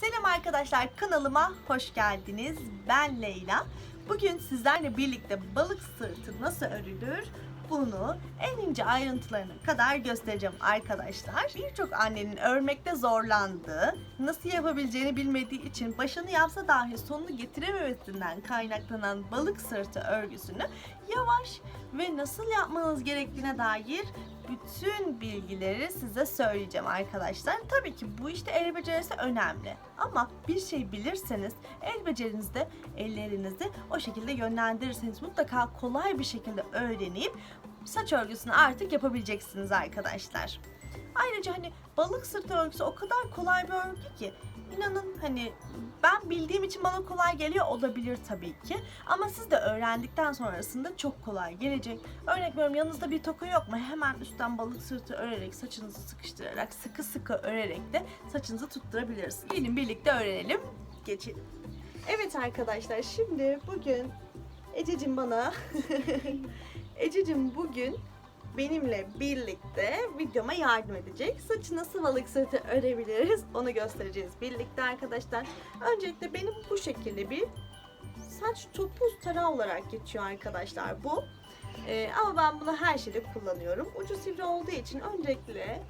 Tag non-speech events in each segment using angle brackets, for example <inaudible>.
Selam arkadaşlar kanalıma hoş geldiniz. Ben Leyla. Bugün sizlerle birlikte balık sırtı nasıl örülür bunu en ince ayrıntılarına kadar göstereceğim arkadaşlar. Birçok annenin örmekte zorlandığı, nasıl yapabileceğini bilmediği için başını yapsa dahi sonunu getirememesinden kaynaklanan balık sırtı örgüsünü yavaş ve nasıl yapmanız gerektiğine dair bütün bilgileri size söyleyeceğim arkadaşlar. Tabii ki bu işte el becerisi önemli. Ama bir şey bilirseniz el becerinizde ellerinizi o şekilde yönlendirirseniz mutlaka kolay bir şekilde öğrenip saç örgüsünü artık yapabileceksiniz arkadaşlar. Ayrıca hani balık sırtı örgüsü o kadar kolay bir örgü ki inanın hani ben bildiğim için bana kolay geliyor olabilir tabii ki. Ama siz de öğrendikten sonrasında çok kolay gelecek. Örnek veriyorum yanınızda bir toka yok mu? Hemen üstten balık sırtı örerek saçınızı sıkıştırarak sıkı sıkı örerek de saçınızı tutturabilirsiniz. Gelin birlikte öğrenelim. Geçelim. Evet arkadaşlar şimdi bugün Ececiğim bana <laughs> Ececiğim bugün benimle birlikte videoma yardım edecek. Saçı nasıl balık sırtı örebiliriz onu göstereceğiz birlikte arkadaşlar. Öncelikle benim bu şekilde bir saç topuz tarağı olarak geçiyor arkadaşlar bu. Ee, ama ben bunu her şeyde kullanıyorum. Ucu sivri olduğu için öncelikle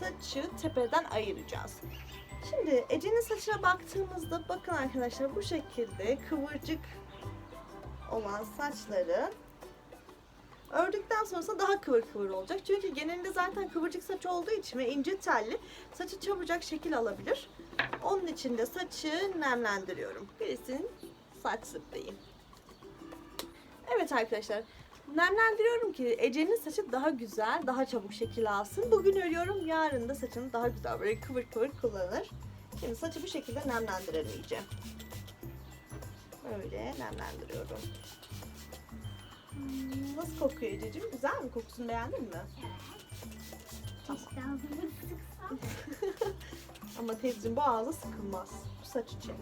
saçı tepeden ayıracağız. Şimdi Ece'nin saçına baktığımızda bakın arkadaşlar bu şekilde kıvırcık olan saçları Ördükten sonrasında daha kıvır kıvır olacak. Çünkü genelinde zaten kıvırcık saç olduğu için ve ince telli saçı çabucak şekil alabilir. Onun için de saçı nemlendiriyorum. Birisinin saç spreyi. Evet arkadaşlar. Nemlendiriyorum ki Ece'nin saçı daha güzel, daha çabuk şekil alsın. Bugün örüyorum, yarın da saçını daha güzel böyle kıvır kıvır kullanır. Şimdi saçı bu şekilde nemlendirelim iyice. Böyle nemlendiriyorum. Hmm, Nasıl kokuyor Ececiğim? Güzel mi? Kokusunu beğendin mi? Keşke ağzımı sıksam. <laughs> Ama teyzeciğim bu ağza sıkılmaz. Bu saç için.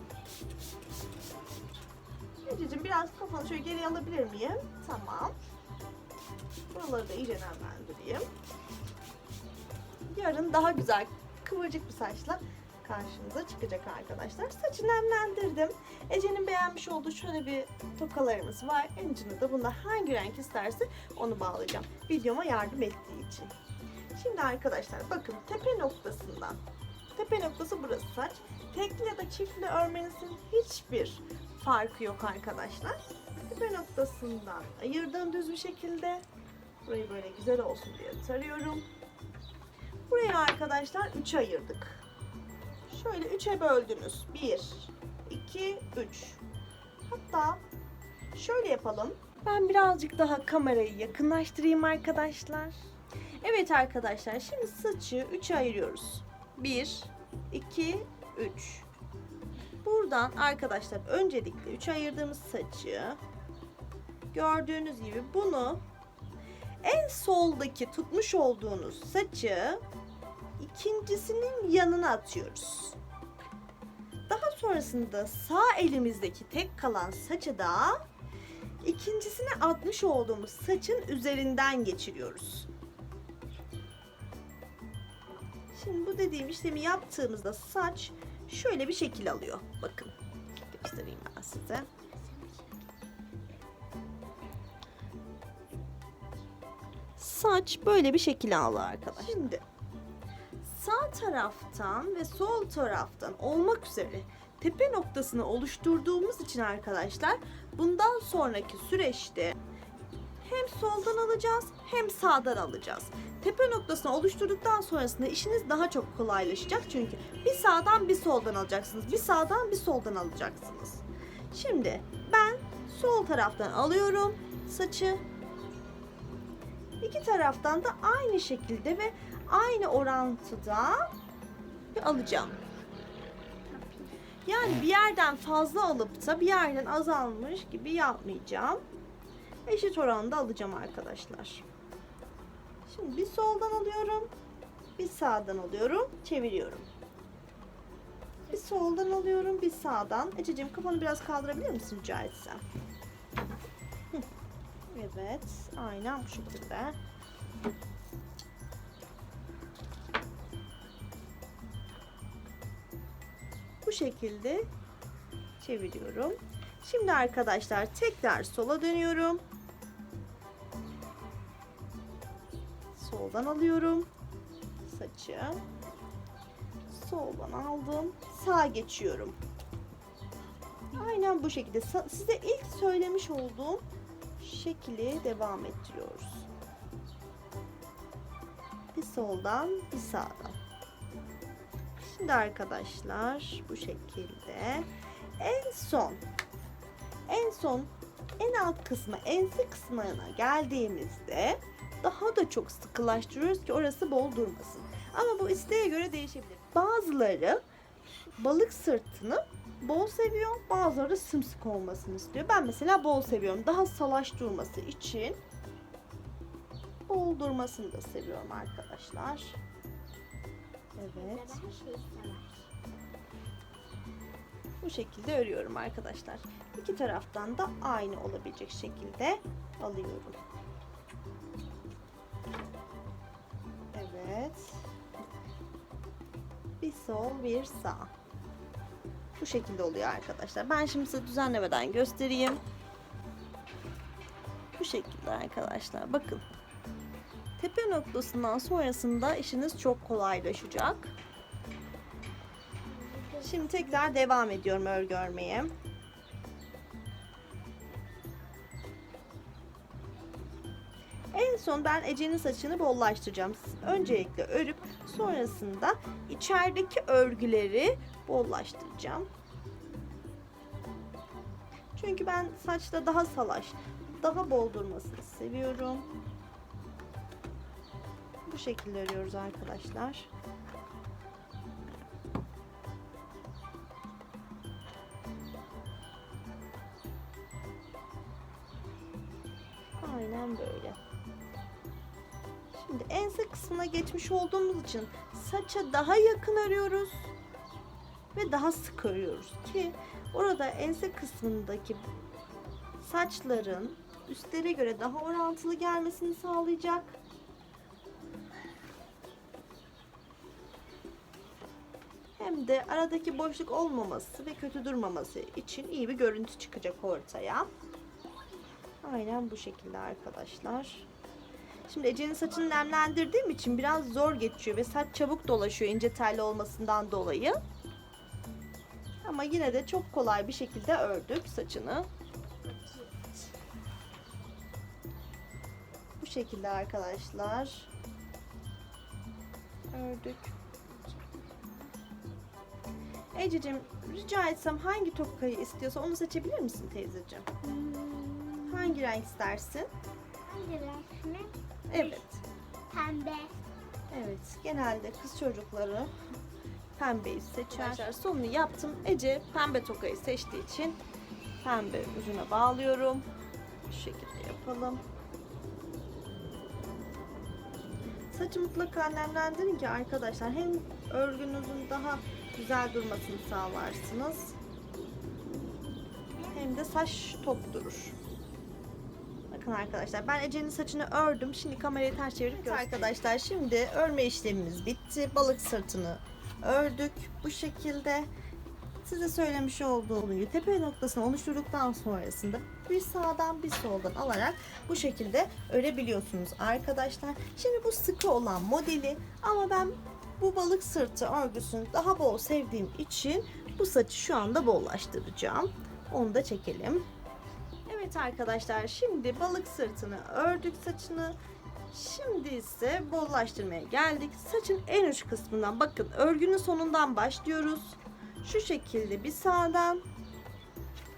Ececiğim biraz kafanı şöyle geri alabilir miyim? Tamam. Buraları da iyice nemlendireyim. Yarın daha güzel kıvırcık bir saçla karşınıza çıkacak arkadaşlar. Saçı nemlendirdim. Ece'nin beğenmiş olduğu şöyle bir tokalarımız var. En da bunda hangi renk isterse onu bağlayacağım. Videoma yardım ettiği için. Şimdi arkadaşlar bakın tepe noktasından tepe noktası burası saç. Tekli ya da çiftli örmenizin hiçbir farkı yok arkadaşlar. Tepe noktasından ayırdım düz bir şekilde. Burayı böyle güzel olsun diye tarıyorum. Burayı arkadaşlar 3'e ayırdık. Şöyle 3'e böldünüz. 1, 2, 3. Hatta şöyle yapalım. Ben birazcık daha kamerayı yakınlaştırayım arkadaşlar. Evet arkadaşlar şimdi saçı 3'e ayırıyoruz. 1, 2, 3. Buradan arkadaşlar öncelikle 3'e ayırdığımız saçı gördüğünüz gibi bunu en soldaki tutmuş olduğunuz saçı ikincisinin yanına atıyoruz. Daha sonrasında sağ elimizdeki tek kalan saçı da ikincisine atmış olduğumuz saçın üzerinden geçiriyoruz. Şimdi bu dediğim işlemi yaptığımızda saç şöyle bir şekil alıyor. Bakın göstereyim ben size. Saç böyle bir şekil aldı arkadaşlar. Şimdi sağ taraftan ve sol taraftan olmak üzere tepe noktasını oluşturduğumuz için arkadaşlar bundan sonraki süreçte hem soldan alacağız hem sağdan alacağız. Tepe noktasını oluşturduktan sonrasında işiniz daha çok kolaylaşacak çünkü bir sağdan bir soldan alacaksınız. Bir sağdan bir soldan alacaksınız. Şimdi ben sol taraftan alıyorum saçı. İki taraftan da aynı şekilde ve aynı orantıda alacağım. Yani bir yerden fazla alıp da bir yerden azalmış gibi yapmayacağım. Eşit oranda alacağım arkadaşlar. Şimdi bir soldan alıyorum. Bir sağdan alıyorum. Çeviriyorum. Bir soldan alıyorum. Bir sağdan. Ececiğim kafanı biraz kaldırabilir misin rica etsem? Hı. Evet. Aynen bu şekilde. Bu şekilde çeviriyorum. Şimdi arkadaşlar tekrar sola dönüyorum. Soldan alıyorum saçı. Soldan aldım. Sağa geçiyorum. Aynen bu şekilde. Size ilk söylemiş olduğum şekli devam ettiriyoruz. Bir soldan bir sağdan. Şimdi arkadaşlar bu şekilde en son en son en alt kısmı ense kısmına geldiğimizde daha da çok sıkılaştırıyoruz ki orası bol durmasın. Ama bu isteğe göre değişebilir. Bazıları balık sırtını bol seviyor, bazıları sımsıkı olmasını istiyor. Ben mesela bol seviyorum. Daha salaş durması için bol durmasını da seviyorum arkadaşlar. Evet. Bu şekilde örüyorum arkadaşlar. İki taraftan da aynı olabilecek şekilde alıyorum. Evet. Bir sol, bir sağ. Bu şekilde oluyor arkadaşlar. Ben şimdi size düzenlemeden göstereyim. Bu şekilde arkadaşlar. Bakın. Tepe noktasından sonrasında işiniz çok kolaylaşacak. Şimdi tekrar devam ediyorum örgü örmeye. En son ben Ece'nin saçını bollaştıracağım. Öncelikle örüp sonrasında içerideki örgüleri bollaştıracağım. Çünkü ben saçta daha salaş, daha bol durmasını seviyorum. Bu şekilde örüyoruz arkadaşlar. Aynen böyle. Şimdi ense kısmına geçmiş olduğumuz için saça daha yakın örüyoruz ve daha sık örüyoruz ki orada ense kısmındaki saçların üstlere göre daha orantılı gelmesini sağlayacak. Hem de aradaki boşluk olmaması ve kötü durmaması için iyi bir görüntü çıkacak ortaya. Aynen bu şekilde arkadaşlar. Şimdi Ece'nin saçını nemlendirdiğim için biraz zor geçiyor ve saç çabuk dolaşıyor ince telli olmasından dolayı. Ama yine de çok kolay bir şekilde ördük saçını. Bu şekilde arkadaşlar. Ördük. Ececiğim rica etsem hangi tokayı istiyorsa onu seçebilir misin teyzeciğim? Hmm, Hangi renk istersin? Evet. Pembe. Evet. Genelde kız çocukları pembeyi seçer. Sonunu yaptım. Ece pembe tokayı seçtiği için pembe ucuna bağlıyorum. Bu şekilde yapalım. Saçı mutlaka nemlendirin ki arkadaşlar hem örgünüzün daha güzel durmasını sağlarsınız. Hem de saç tok durur. Bakın arkadaşlar ben Ece'nin saçını ördüm. Şimdi kamerayı ters çevirip evet, arkadaşlar şimdi örme işlemimiz bitti. Balık sırtını ördük bu şekilde. Size söylemiş olduğum gibi tepe noktasını oluşturduktan sonrasında bir sağdan bir soldan alarak bu şekilde örebiliyorsunuz arkadaşlar. Şimdi bu sıkı olan modeli ama ben bu balık sırtı örgüsünü daha bol sevdiğim için bu saçı şu anda bollaştıracağım. Onu da çekelim. Evet arkadaşlar şimdi balık sırtını ördük saçını. Şimdi ise bollaştırmaya geldik. Saçın en uç kısmından bakın örgünün sonundan başlıyoruz. Şu şekilde bir sağdan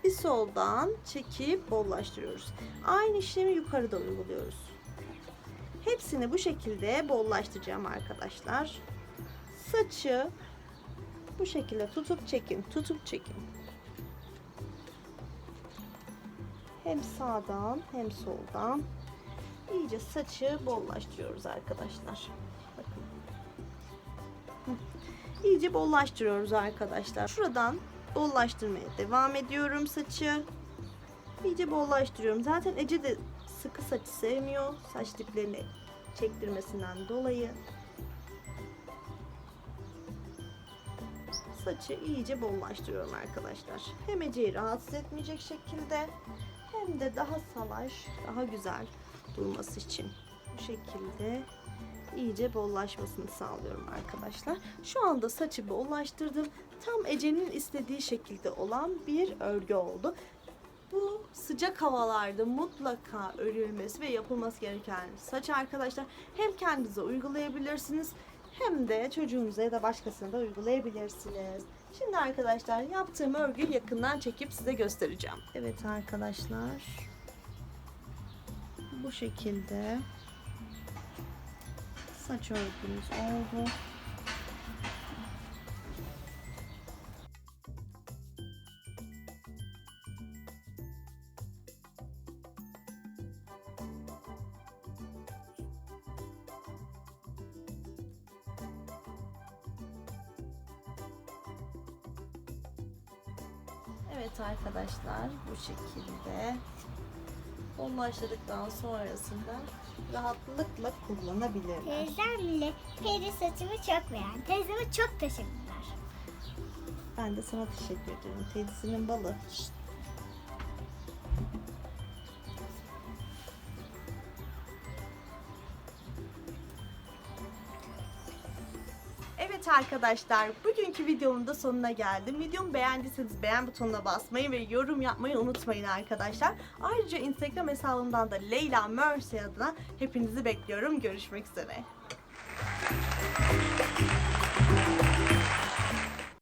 bir soldan çekip bollaştırıyoruz. Aynı işlemi yukarıda uyguluyoruz. Hepsini bu şekilde bollaştıracağım arkadaşlar. Saçı bu şekilde tutup çekin, tutup çekin. Hem sağdan hem soldan iyice saçı bollaştırıyoruz arkadaşlar. Bakın. İyice bollaştırıyoruz arkadaşlar. Şuradan bollaştırmaya devam ediyorum saçı. İyice bollaştırıyorum. Zaten Ece de sıkı saçı sevmiyor. Saç diplerini çektirmesinden dolayı. saçı iyice bollaştırıyorum arkadaşlar. Hem Ece'yi rahatsız etmeyecek şekilde hem de daha salaş, daha güzel durması için bu şekilde iyice bollaşmasını sağlıyorum arkadaşlar. Şu anda saçı bollaştırdım. Tam Ece'nin istediği şekilde olan bir örgü oldu. Bu sıcak havalarda mutlaka örülmesi ve yapılması gereken saç arkadaşlar. Hem kendinize uygulayabilirsiniz hem de çocuğunuza ya da başkasına da uygulayabilirsiniz. Şimdi arkadaşlar yaptığım örgüyü yakından çekip size göstereceğim. Evet arkadaşlar. Bu şekilde saç örgümüz oldu. Evet arkadaşlar bu şekilde bollaştırdıktan sonrasında rahatlıkla kullanabilirler. Teyzemle peri saçımı çok beğendi. Teyzeme çok teşekkürler. Ben de sana teşekkür ederim. Teyzesinin balı. Evet arkadaşlar bugünkü videomun da sonuna geldim. Videomu beğendiyseniz beğen butonuna basmayı ve yorum yapmayı unutmayın arkadaşlar. Ayrıca Instagram hesabımdan da Leyla Mercy adına hepinizi bekliyorum. Görüşmek üzere.